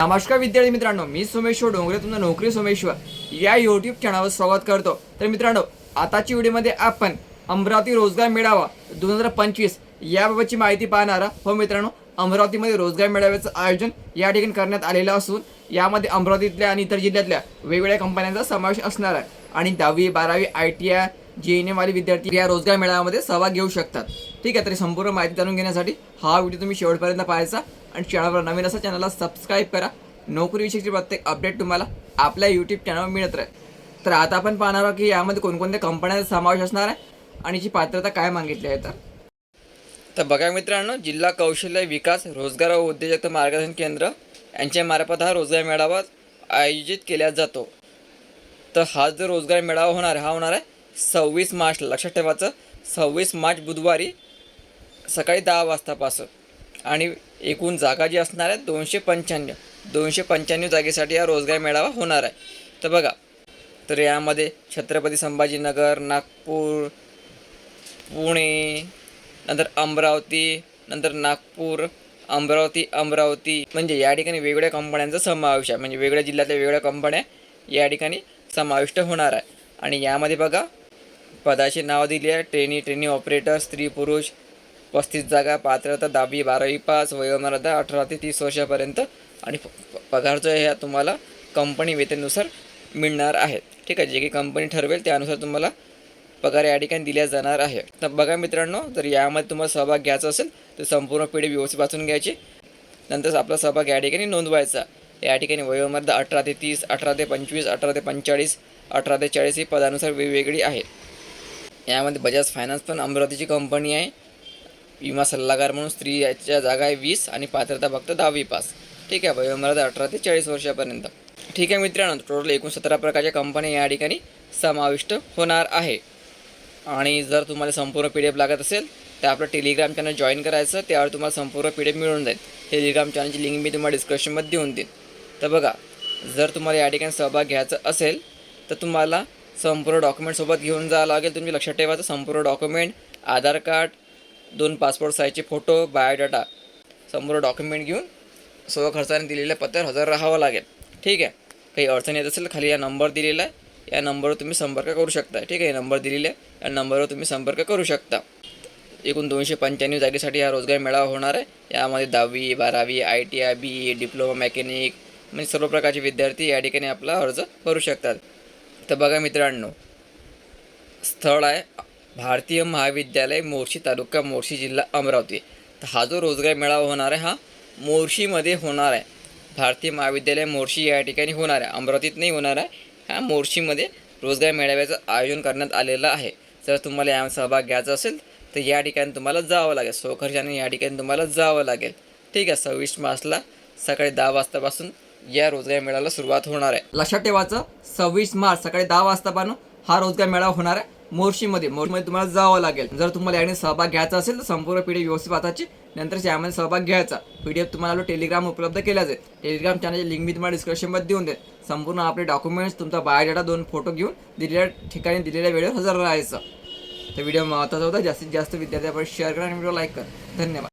नमस्कार विद्यार्थी मित्रांनो मी सोमेश्वर डोंगरे तुमचं नोकरी सोमेश्वर. या युट्यूब चॅनलवर स्वागत करतो. तर मित्रांनो आताची व्हिडिओमध्ये आपण अमरावती रोजगार मेळावा दोन हजार पंचवीस याबाबतची माहिती पाहणार हो मित्रांनो अमरावतीमध्ये रोजगार मेळाव्याचं आयोजन या ठिकाणी करण्यात आलेलं असून यामध्ये अमरावतीतल्या आणि इतर जिल्ह्यातल्या वेगवेगळ्या कंपन्यांचा समावेश असणार आहे. आणि दहावी बारावी I T I J N एमवाले विद्यार्थी या रोजगार मेळाव्यामध्ये सहभाग घेऊ शकतात. ठीक आहे तरी संपूर्ण माहिती जाणून घेण्यासाठी हा व्हिडिओ तुम्ही शेवटपर्यंत पाहायचा आणि चॅनलवर नवीन असा चॅनलला सबस्क्राईब करा. नोकरीविषयीची प्रत्येक अपडेट तुम्हाला आपल्या यूट्यूब चॅनलवर मिळत राहील. तर आता आपण पाहणार आहोत की यामध्ये कोणकोणत्या कंपन्यांचा समावेश असणार आहे आणि जी पात्रता काय मागितली आहे तर. तर बघा मित्रांनो जिल्हा कौशल्य विकास रोजगार व उद्योजकता मार्गदर्शन केंद्र यांच्या मार्फत हा रोजगार मेळावा आयोजित केला जातो. तर हा जो रोजगार मेळावा होणार हा होणार आहे सव्वीस मार्च लक्षात ठेवायचं. सव्वीस मार्च बुधवारी सकाळी दहा वाजतापासून. आणि एकूण जागा जी असणार आहे दोनशे पंच्याण्णव. दोनशे पंच्याण्णव जागेसाठी हा रोजगार मेळावा होणार आहे. तर बघा तर यामध्ये छत्रपती संभाजीनगर नागपूर पुणे नंतर अमरावती नंतर नागपूर अमरावती अमरावती. म्हणजे या ठिकाणी वेगवेगळ्या कंपन्यांचा समावेश आहे. म्हणजे वेगळ्या जिल्ह्यातल्या वेगवेगळ्या कंपन्या या ठिकाणी समाविष्ट होणार आहे. आणि यामध्ये बघा पदाची नावं दिली आहे. ट्रेनी ट्रेनी ऑपरेटर स्त्री पुरुष पस्तीस जागा पात्रता दहावी बारावी पास वयोमर्यादा अठरा ते तीस वर्षापर्यंत. आणि प- पगार जो आहे हा तुम्हाला कंपनी वेतनानुसार मिळणार आहे. ठीक आहे जे की कंपनी ठरवेल त्यानुसार तुम्हाला पगार या ठिकाणी दिल्या जाणार आहे. तर बघा मित्रांनो जर यामध्ये तुम्हाला सहभाग घ्यायचा असेल तर संपूर्ण पिढी व्यवस्थित वाचून घ्यायची. नंतर आपला सहभाग या ठिकाणी नोंदवायचा. या ठिकाणी वयोमर्यादा अठरा ते तीस अठरा ते पंचवीस अठरा ते पंचेचाळीस अठरा ते चाळीस ही पदानुसार वेगवेगळी आहे. यामध्ये बजाज फायनान्स पण अमरावतीची कंपनी आहे. विमा सल्लागार म्हणून स्त्री याच्या जागा आहे वीस आणि पात्रता फक्त दहावी पास. ठीक आहे वयोमर्यादा अठरा ते चाळीस वर्षापर्यंत. ठीक आहे मित्रांनो टोटल एकूण सतरा प्रकारच्या कंपन्या या ठिकाणी समाविष्ट होणार आहे. आणि जर तुम्हाला संपूर्ण पी डी एफ लागत असेल तर आपलं टेलिग्राम चॅनल जॉईन करायचं त्यावर तुम्हाला संपूर्ण पी डी एफ मिळून जाईल. टेलिग्राम चॅनलची लिंक मी तुम्हाला डिस्क्रिप्शनमध्ये देऊन देईन. तर बघा जर तुम्हाला या ठिकाणी सहभाग घ्यायचा असेल तर तुम्हाला संपूर्ण डॉक्युमेंटसोबत घेऊन जावं लागेल. तुम्ही लक्षात ठेवायचं संपूर्ण डॉक्युमेंट आधार कार्ड दोन पासपोर्ट साईजचे फोटो बायोडाटा संपूर्ण डॉक्युमेंट घेऊन सर्व खर्चाने दिलेल्या पत्त्यावर हजर राहावं लागेल. ठीक आहे? काही अडचण येत असेल तर खाली या नंबर दिलेला आहे. या नंबरवर तुम्ही संपर्क करू शकता. ठीक आहे? नंबर दिलेला आहे. या नंबरवर तुम्ही संपर्क करू शकता. एकूण दोनशे पंच्याण्णव जागेसाठी हा रोजगार मेळावा होणार आहे. यामध्ये दहावी बारावी I T I B A diploma mechanic म्हणजे सर्व प्रकारचे विद्यार्थी या ठिकाणी आपला अर्ज करू शकतात. तर बघा मित्रांनो स्थळ आहे. भारतीय महाविद्यालय मोर्शी तालुका मोर्शी जिल्हा अमरावती. तर हा जो रोजगार मेळावा होणार आहे हा मोर्शीमध्ये होणार आहे. भारतीय महाविद्यालय मोर्शी या ठिकाणी होणार आहे. अमरावतीत नाही होणार आहे. ह्या मोर्शीमध्ये रोजगार मेळाव्याचं आयोजन करण्यात आलेलं आहे. जर तुम्हाला या सहभाग घ्यायचा असेल तर या ठिकाणी तुम्हाला जावं लागेल. स्वखर्चाने या ठिकाणी तुम्हाला जावं लागेल. ठीक आहे सव्वीस मार्चला सकाळी दहा वाजतापासून या रोजगार मेळ्याला सुरुवात होणार आहे. लक्षात ठेवायचं सव्वीस मार्च सकाळी दहा वाजतापासून हा रोजगार मेळावा होणार आहे मोर्शीमध्ये. मोर्शीमध्ये तुम्हाला जावं लागेल. जर तुम्हाला याने सहभाग घ्यायचा असेल तर संपूर्ण पिढी व्यवस्थित वाचायची नंतर यामध्ये सहभाग घ्यायचा. पी डी एफ तुम्हाला टेलिग्राम उपलब्ध केला जाईल टेलिग्राम चॅनलची लिंक मी तुम्हाला डिस्क्रिप्शनमध्ये देऊन देईल संपूर्ण आपले डॉक्युमेंट्स तुमचा बायोडेटा दोन फोटो घेऊन दिलेल्या ठिकाणी दिलेल्या वेळेवर हजर राहायचं. तर व्हिडिओ महत्त्वाचा होता. जास्तीत जास्त विद्यार्थ्यापर्यंत शेअर करा आणि व्हिडिओ लाईक करा. धन्यवाद.